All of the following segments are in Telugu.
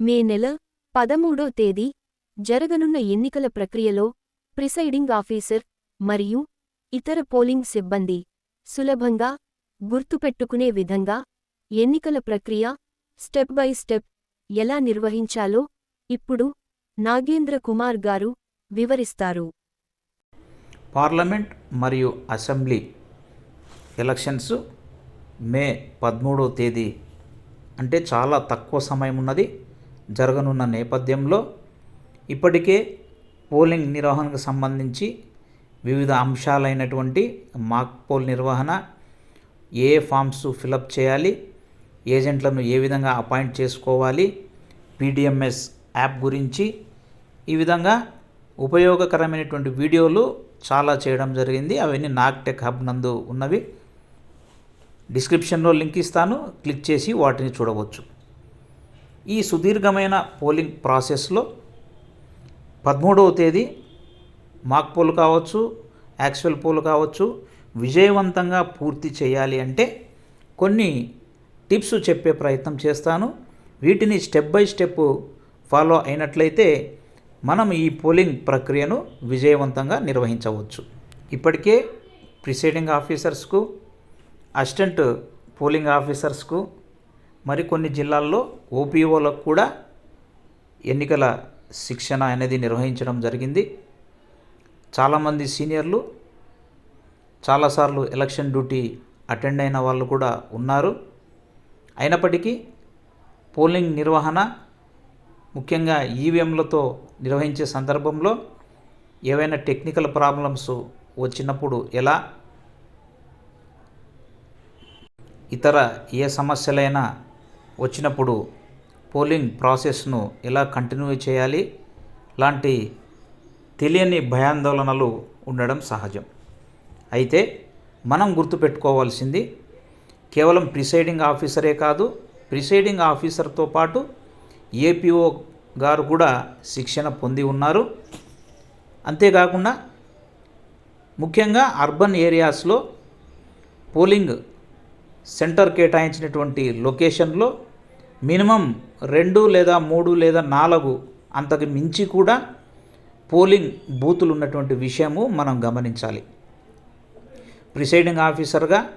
మే నెల పదమూడో తేదీ జరగనున్న ఎన్నికల ప్రక్రియలో ప్రిసైడింగ్ ఆఫీసర్ మరియు ఇతర పోలింగ్ సిబ్బంది సులభంగా గుర్తుపెట్టుకునే విధంగా ఎన్నికల ప్రక్రియ స్టెప్ బై స్టెప్ ఎలా నిర్వహించాలో ఇప్పుడు నాగేంద్ర కుమార్ గారు వివరిస్తారు. పార్లమెంట్ మరియు అసెంబ్లీ ఎలక్షన్స్ మే పదమూడవ తేదీ అంటే చాలా తక్కువ సమయం ఉన్నది. జరగనున్న నేపథ్యంలో ఇప్పటికే పోలింగ్ నిర్వహణకు సంబంధించి వివిధ అంశాలైనటువంటి మాక్ పోల్ నిర్వహణ ఏ ఫామ్స్ ఫిలప్ చేయాలి ఏజెంట్లను ఏ విధంగా అపాయింట్ చేసుకోవాలి పీడిఎంఎస్ యాప్ గురించి ఈ విధంగా ఉపయోగకరమైనటువంటి వీడియోలు చాలా చేయడం జరిగింది. అవన్నీ నాగ్టెక్ హబ్ నందు ఉన్నవి. డిస్క్రిప్షన్లో లింక్ ఇస్తాను. క్లిక్ చేసి వాటిని చూడవచ్చు. ఈ సుదీర్ఘమైన పోలింగ్ ప్రాసెస్లో పదమూడవ తేదీ మాక్ పోల్ కావచ్చు యాక్చువల్ పోల్ కావచ్చు విజయవంతంగా పూర్తి చేయాలి అంటే కొన్ని టిప్స్ చెప్పే ప్రయత్నం చేస్తాను. వీటిని స్టెప్ బై స్టెప్ ఫాలో అయినట్లయితే మనం ఈ పోలింగ్ ప్రక్రియను విజయవంతంగా నిర్వహించవచ్చు. ఇప్పటికే ప్రిసైడింగ్ ఆఫీసర్స్కు అసిస్టెంట్ పోలింగ్ ఆఫీసర్స్కు మరికొన్ని జిల్లాల్లో ఓపీఓలకు కూడా ఎన్నికల శిక్షణ అనేది నిర్వహించడం జరిగింది. చాలామంది సీనియర్లు చాలాసార్లు ఎలక్షన్ డ్యూటీ అటెండ్ అయిన వాళ్ళు కూడా ఉన్నారు. అయినప్పటికీ పోలింగ్ నిర్వహణ ముఖ్యంగా ఈవీఎంలతో నిర్వహించే సందర్భంలో ఏవైనా టెక్నికల్ ప్రాబ్లమ్స్ వచ్చినప్పుడు ఎలా ఇతర ఏ సమస్యలైనా వచ్చినప్పుడు పోలింగ్ ప్రాసెస్ను ఎలా కంటిన్యూ చేయాలి? లాంటి తెలియని భయాందోళనలు ఉండడం సహజం. అయితే మనం గుర్తుపెట్టుకోవాల్సింది కేవలం ప్రిసైడింగ్ ఆఫీసరే కాదు ప్రిసైడింగ్ ఆఫీసర్తో పాటు ఏపీఓ గారు కూడా శిక్షణ పొంది ఉన్నారు. అంతేకాకుండా ముఖ్యంగా అర్బన్ ఏరియాస్లో పోలింగ్ సెంటర్ కేటాయించినటువంటి లొకేషన్లో మినిమం రెండు లేదా మూడు లేదా నాలుగు అంతకు మించి కూడా పోలింగ్ బూతులు ఉన్నటువంటి విషయము మనం గమనించాలి. ప్రిసైడింగ్ ఆఫీసర్గా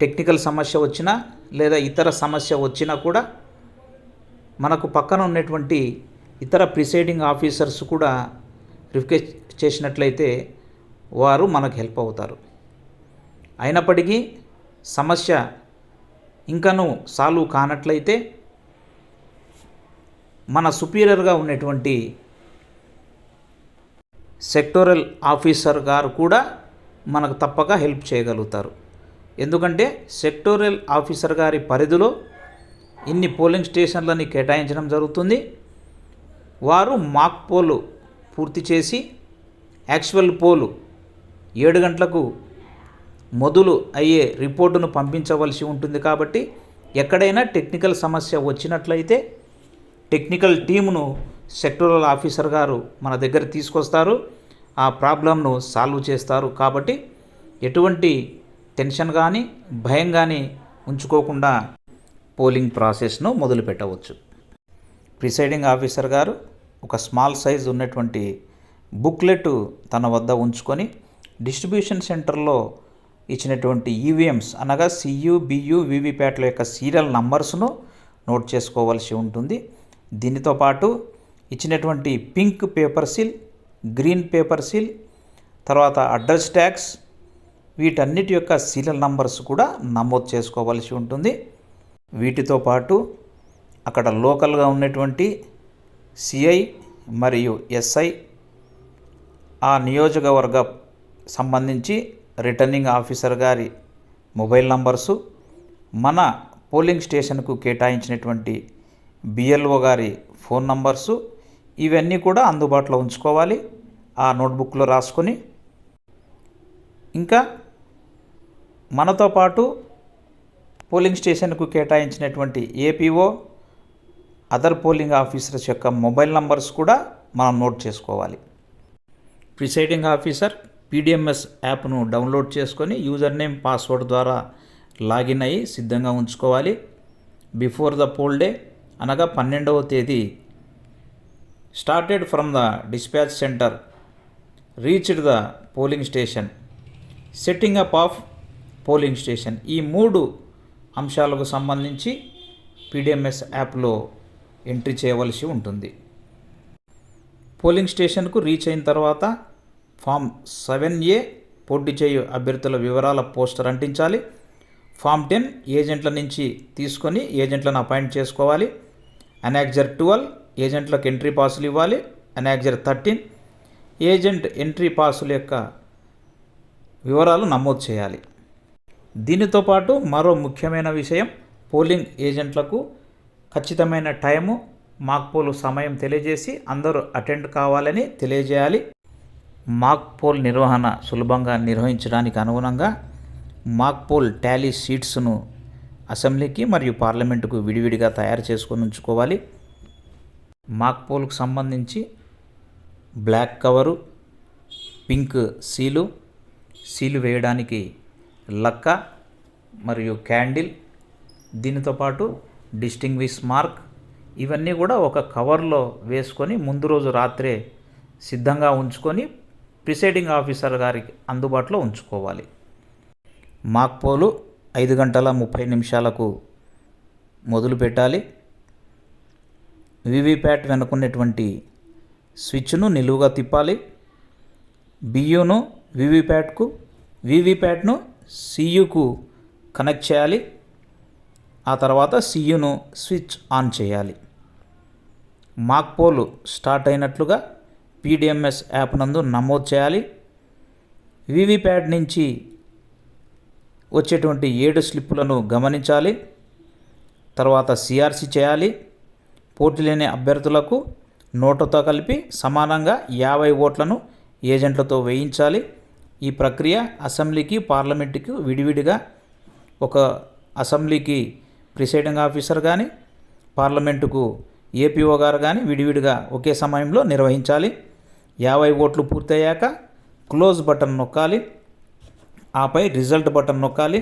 టెక్నికల్ సమస్య వచ్చినా లేదా ఇతర సమస్య వచ్చినా కూడా మనకు పక్కన ఉన్నటువంటి ఇతర ప్రిసైడింగ్ ఆఫీసర్స్ కూడా రిక్వెస్ట్ చేసినట్లయితే వారు మనకు హెల్ప్ అవుతారు. అయినప్పటికీ సమస్య ఇంకనూ సాల్వ్ కానట్లయితే మన సుపీరియర్గా ఉన్నటువంటి సెక్టోరల్ ఆఫీసర్ గారు కూడా మనకు తప్పక హెల్ప్ చేయగలుగుతారు. ఎందుకంటే సెక్టోరల్ ఆఫీసర్ గారి పరిధిలో ఇన్ని పోలింగ్ స్టేషన్లని కేటాయించడం జరుగుతుంది. వారు మాక్ పోలు పూర్తి చేసి యాక్చువల్ పోలు ఏడు గంటలకు మొదలు అయ్యే రిపోర్టును పంపించవలసి ఉంటుంది కాబట్టి ఎక్కడైనా టెక్నికల్ సమస్య వచ్చినట్లయితే టెక్నికల్ టీమును సెక్టోరల్ ఆఫీసర్ గారు మన దగ్గర తీసుకొస్తారు. ఆ ప్రాబ్లంను సాల్వ్ చేస్తారు. కాబట్టి ఎటువంటి టెన్షన్ కానీ భయం కానీ ఉంచుకోకుండా పోలింగ్ ప్రాసెస్ను మొదలు పెట్టవచ్చు. ప్రిసైడింగ్ ఆఫీసర్ గారు ఒక స్మాల్ సైజ్ ఉన్నటువంటి బుక్లెట్ తన వద్ద ఉంచుకొని డిస్ట్రిబ్యూషన్ సెంటర్లో ఇచ్చినటువంటి ఈవీఎంస్ అనగా సియు బియు వివిప్యాట్ల యొక్క సీరియల్ నంబర్స్ను నోట్ చేసుకోవాల్సి ఉంటుంది. దీనితో పాటు ఇచ్చినటువంటి pink paper seal green paper seal తర్వాత అడ్రస్ ట్యాక్స్ వీటన్నిటి యొక్క సీరియల్ నంబర్స్ కూడా నమోదు చేసుకోవాల్సి ఉంటుంది. వీటితో పాటు అక్కడ లోకల్గా ఉన్నటువంటి సిఐ మరియు ఎస్ఐ ఆ నియోజకవర్గ సంబంధించి రిటర్నింగ్ ఆఫీసర్ గారి మొబైల్ నంబర్సు మన పోలింగ్ స్టేషన్కు కేటాయించినటువంటి బిఎల్ఓ గారి ఫోన్ నంబర్సు ఇవన్నీ కూడా అందుబాటులో ఉంచుకోవాలి. ఆ నోట్బుక్లో రాసుకొని ఇంకా మనతో పాటు పోలింగ్ స్టేషన్కు కేటాయించినటువంటి ఏపీఓ అదర్ పోలింగ్ ఆఫీసర్స్ యొక్క మొబైల్ నంబర్స్ కూడా మనం నోట్ చేసుకోవాలి. ప్రిసైడింగ్ ఆఫీసర్ పీడిఎంఎస్ యాప్ను డౌన్లోడ్ చేసుకొని యూజర్ నేమ్ పాస్వర్డ్ ద్వారా లాగిన్ అయ్యి సిద్ధంగా ఉంచుకోవాలి. బిఫోర్ ద పోల్ డే అనగా పన్నెండవ తేదీ. Started from the dispatch centre. Reached the polling station. Setting up of polling station. ఈ మూడు అంశాలకు సంబంధించి పీడిఎంఎస్ యాప్లో ఎంట్రీ చేయవలసి ఉంటుంది. పోలింగ్ స్టేషన్కు రీచ్ అయిన తర్వాత ఫామ్ సెవెన్ ఏ పోటీ చేయు అభ్యర్థుల వివరాల పోస్టర్ అంటించాలి. ఫామ్ టెన్ ఏజెంట్ల నుంచి తీసుకొని ఏజెంట్లను అపాయింట్ చేసుకోవాలి. అనాక్జర్ ట్వెల్వ్ ఏజెంట్లకు ఎంట్రీ పాసులు ఇవ్వాలి. అనాక్జర్ థర్టీన్ ఏజెంట్ ఎంట్రీ పాసుల యొక్క వివరాలు నమోదు చేయాలి. దీనితో పాటు మరో ముఖ్యమైన విషయం పోలింగ్ ఏజెంట్లకు ఖచ్చితమైన టైము మాక్ పోలు సమయం తెలియజేసి అందరూ అటెండ్ కావాలని తెలియజేయాలి. మాక్ పోల్ నిర్వహణ సులభంగా నిర్వహించడానికి అనుగుణంగా మాక్ పోల్ టాలీ షీట్స్ను అసెంబ్లీకి మరియు పార్లమెంటుకు విడివిడిగా తయారు చేసుకొని ఉంచుకోవాలి. మాక్ పోల్కు సంబంధించి black cover pink seal seal వేయడానికి లక్క మరియు క్యాండిల్ దీనితో పాటు డిస్టింగ్విష్ మార్క్ ఇవన్నీ కూడా ఒక కవర్లో వేసుకొని ముందు రోజు రాత్రే సిద్ధంగా ఉంచుకొని ప్రిసైడింగ్ ఆఫీసర్ గారికి అందుబాటులో ఉంచుకోవాలి. మాక్ పోలు ఐదు గంటల ముప్పై నిమిషాలకు మొదలు పెట్టాలి. వివిప్యాట్ వెనుకున్నటువంటి స్విచ్ను నిలువుగా తిప్పాలి. బియ్యూను వివిప్యాట్కు వివిప్యాట్ను సియుకు కనెక్ట్ చేయాలి. ఆ తర్వాత సియును స్విచ్ ఆన్ చేయాలి. మాక్ పోలు స్టార్ట్ అయినట్లుగా పీడిఎంఎస్ యాప్ నందు నమోదు చేయాలి. వివిప్యాట్ నుంచి వచ్చేటువంటి ఏడు స్లిప్పులను గమనించాలి. తర్వాత సిఆర్సి చేయాలి. పోటీ లేని అభ్యర్థులకు నోటుతో కలిపి సమానంగా యాభై ఓట్లను ఏజెంట్లతో వేయించాలి. ఈ ప్రక్రియ అసెంబ్లీకి పార్లమెంటుకి విడివిడిగా ఒక అసెంబ్లీకి ప్రిసైడింగ్ ఆఫీసర్ కానీ పార్లమెంటుకు ఏపీఓ గారు కానీ విడివిడిగా ఒకే సమయంలో నిర్వహించాలి. యాభై ఓట్లు పూర్తయ్యాక క్లోజ్ బటన్ నొక్కాలి. ఆపై result button నొక్కాలి.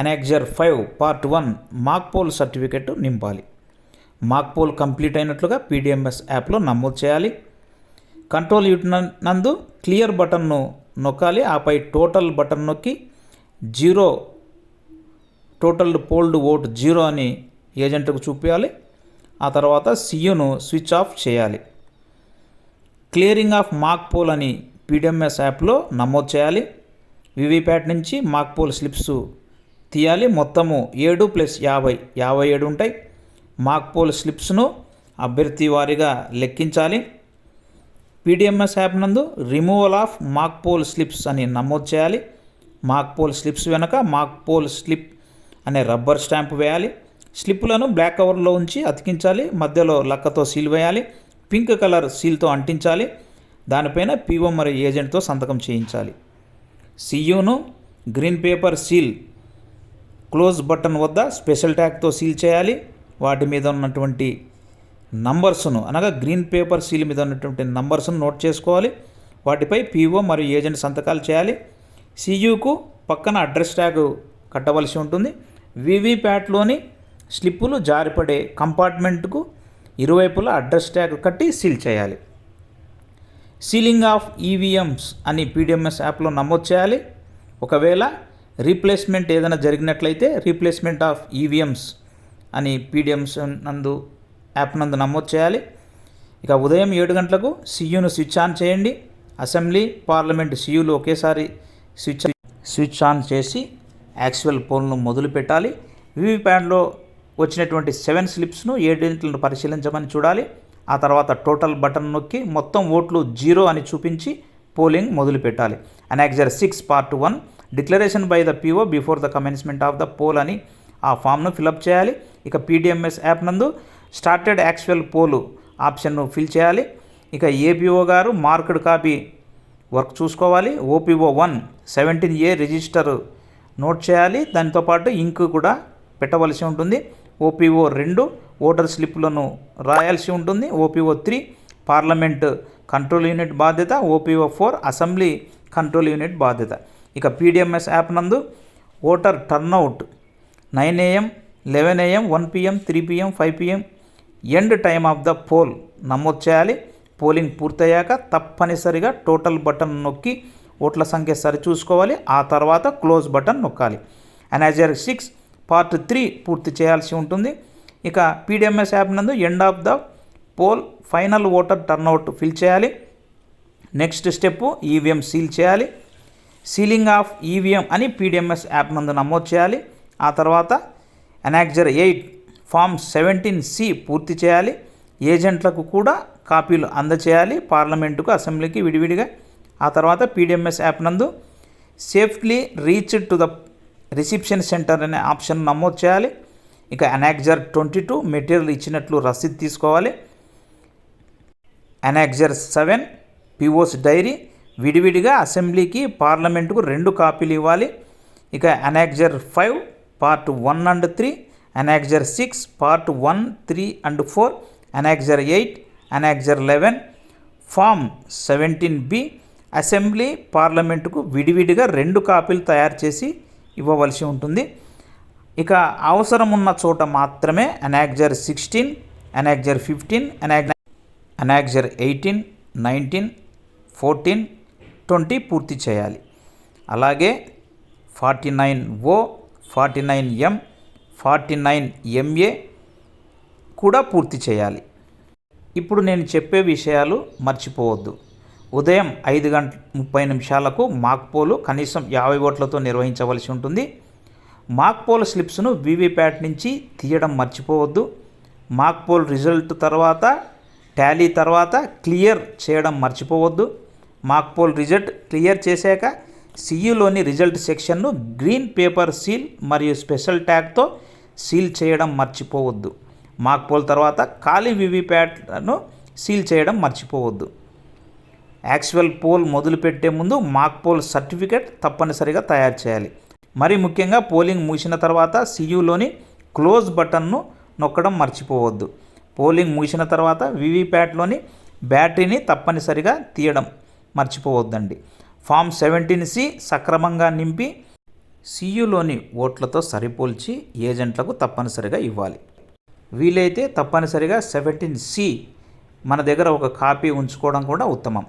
Annexure five part one mock poll certificate నింపాలి. మాక్ పోల్ కంప్లీట్ అయినట్లుగా పీడిఎంఎస్ యాప్లో నమోదు చేయాలి. కంట్రోల్ యూట్ నందు క్లియర్ బటన్ను నొక్కాలి. ఆపై టోటల్ బటన్ నొక్కి zero total polled vote zero అని ఏజెంట్కు చూపించాలి ఆ తర్వాత సియును స్విచ్ ఆఫ్ చేయాలి. క్లియరింగ్ ఆఫ్ మాక్ పోల్ అని పీడిఎంఎస్ యాప్లో నమోదు చేయాలి. వివిప్యాట్ నుంచి మాక్ పోల్ స్లిప్స్ తీయాలి. మొత్తము ఏడు ప్లస్ యాభై యాభై ఏడు ఉంటాయి. మాక్ పోల్ స్లిప్స్ను అభ్యర్థి వారిగా లెక్కించాలి. పీడిఎంఎస్ యాప్ నందు removal of mock poll slips అని నమోదు చేయాలి. మాక్ పోల్ స్లిప్స్ వెనక మాక్ పోల్ స్లిప్ అనే రబ్బర్ స్టాంప్ వేయాలి. స్లిప్పులను బ్లాక్ కవర్లో ఉంచి అతికించాలి. మధ్యలో లక్కతో సీల్ వేయాలి. పింక్ కలర్ సీల్తో అంటించాలి. దానిపైన పీఓ మరియు ఏజెంట్తో సంతకం చేయించాలి. సీయూను green paper seal close button వద్ద స్పెషల్ ట్యాగ్తో సీల్ చేయాలి. వాటి మీద ఉన్నటువంటి నంబర్స్ను అనగా గ్రీన్ పేపర్ సీల్ మీద ఉన్నటువంటి నంబర్స్ను నోట్ చేసుకోవాలి. వాటిపై పీఓ మరియు ఏజెంట్ సంతకాలు చేయాలి. సియుకు పక్కన అడ్రస్ ట్యాగ్ కట్టవలసి ఉంటుంది. వివిప్యాట్లోని స్లిప్పులు జారిపడే కంపార్ట్మెంట్కు ఇరువైపులా అడ్రస్ ట్యాగ్ కట్టి సీల్ చేయాలి. సీలింగ్ ఆఫ్ ఈవీఎంస్ అని పీడిఎంఎస్ యాప్లో నమోదు చేయాలి. ఒకవేళ రీప్లేస్మెంట్ ఏదైనా జరిగినట్లయితే రీప్లేస్మెంట్ ఆఫ్ ఈవీఎంస్ అని పీడిఎంస్ నందు యాప్ నందు నమోదు చేయాలి. ఇక ఉదయం ఏడు గంటలకు సియును స్విచ్ ఆన్ చేయండి. అసెంబ్లీ పార్లమెంట్ సియులు ఒకేసారి స్విచ్ స్విచ్ ఆన్ చేసి యాక్చువల్ పోల్ను మొదలు పెట్టాలి వివిప్యాడ్లో వచ్చినటువంటి సెవెన్ స్లిప్స్ను ఏడింట్లను పరిశీలించమని చూడాలి. ఆ తర్వాత టోటల్ బటన్ నొక్కి మొత్తం ఓట్లు జీరో అని చూపించి పోలింగ్ మొదలుపెట్టాలి. Annexure six part one. Declaration by the PO before the commencement of the poll అని ఆ ఫామ్ను ఫిలప్ చేయాలి. ఇక పీడిఎంఎస్ యాప్ నందు స్టార్టెడ్ యాక్చువల్ పోలు ఆప్షన్ను ఫిల్ చేయాలి. ఇక ఏపీఓ గారు మార్క్డ్ కాపీ వర్క్ చూసుకోవాలి. OPO one seventeen A register note చేయాలి. దానితో పాటు ఇంక్ కూడా పెట్టవలసి ఉంటుంది. ఓపీఓ రెండు ఓటర్ స్లిప్లను రాయాల్సి ఉంటుంది. OPO three parliament control unit బాధ్యత. OPO four assembly control unit బాధ్యత. ఇక పీడిఎంఎస్ యాప్ నందు voter turnout nine AM eleven AM one PM three PM five PM end time of the poll నమోదు చేయాలి. పోలింగ్ పూర్తయ్యాక తప్పనిసరిగా టోటల్ బటన్ నొక్కి ఓట్ల సంఖ్య సరిచూసుకోవాలి. ఆ తర్వాత క్లోజ్ బటన్ నొక్కాలి. అనైజర్ సిక్స్ పార్ట్ త్రీ పూర్తి చేయాల్సి ఉంటుంది. ఇక పీడిఎంఎస్ యాప్ నందు end of the poll final voter turnout fill చేయాలి. నెక్స్ట్ స్టెప్ ఈవీఎం సీల్ చేయాలి. సీలింగ్ ఆఫ్ ఈవీఎం అని పీడిఎంఎస్ యాప్ నందు నమోదు చేయాలి. ఆ తర్వాత annexure eight form seventeen C పూర్తి చేయాలి. ఏజెంట్లకు కూడా కాపీలు అందచేయాలి. పార్లమెంటుకు అసెంబ్లీకి విడివిడిగా. ఆ తర్వాత పీడిఎంఎస్ యాప్ నందు safely reach to the reception centre అనే ఆప్షన్ నమోదు చేయాలి. ఇక ఎనాక్జర్ ట్వంటీ టూ మెటీరియల్ ఇచ్చినట్లు రసీదు తీసుకోవాలి. ఎనాక్జర్ సెవెన్ పిఓస్ డైరీ విడివిడిగా అసెంబ్లీకి పార్లమెంటుకు రెండు కాపీలు ఇవ్వాలి. ఇక annexure five part one and three annexure six part one three and four annexure eight annexure eleven form seventeen B assembly పార్లమెంటుకు విడివిడిగా రెండు కాపీలు తయారు చేసి ఇవ్వవలసి ఉంటుంది. ఇక అవసరం ఉన్న చోట మాత్రమే annexure sixteen annexure fifteen annex annexure eighteen nineteen fourteen twenty పూర్తి చేయాలి. అలాగే forty nine O forty nine M forty nine MA కూడా పూర్తి చేయాలి. ఇప్పుడు నేను చెప్పే విషయాలు మర్చిపోవద్దు. ఉదయం ఐదు గంటల ముప్పై నిమిషాలకు మాక్ పోలు కనీసం యాభై ఓట్లతో నిర్వహించవలసి ఉంటుంది. మాక్ పోల్ స్లిప్స్ను వీవీప్యాట్ నుంచి తీయడం మర్చిపోవద్దు. మాక్ పోల్ రిజల్ట్ తర్వాత టాలీ తర్వాత క్లియర్ చేయడం మర్చిపోవద్దు. మాక్ పోల్ రిజల్ట్ క్లియర్ చేశాక సియులోని రిజల్ట్ సెక్షన్ను గ్రీన్ పేపర్ సీల్ మరియు స్పెషల్ ట్యాగ్తో సీల్ చేయడం మర్చిపోవద్దు. మాక్ పోల్ తర్వాత ఖాళీ వీవీప్యాట్ను సీల్ చేయడం మర్చిపోవద్దు. యాక్చువల్ పోల్ మొదలుపెట్టే ముందు మాక్ పోల్ సర్టిఫికేట్ తప్పనిసరిగా తయారు చేయాలి. మరి ముఖ్యంగా పోలింగ్ ముగిసిన తర్వాత సియులోని క్లోజ్ బటన్ను నొక్కడం మర్చిపోవద్దు. పోలింగ్ ముగిసిన తర్వాత వివిప్యాట్లోని బ్యాటరీని తప్పనిసరిగా తీయడం మర్చిపోవద్దండి. ఫామ్ సెవెంటీన్ సి సక్రమంగా నింపి సియులోని ఓట్లతో సరిపోల్చి ఏజెంట్లకు తప్పనిసరిగా ఇవ్వాలి. వీలైతే తప్పనిసరిగా సెవెంటీన్ సి మన దగ్గర ఒక కాపీ ఉంచుకోవడం కూడా ఉత్తమం.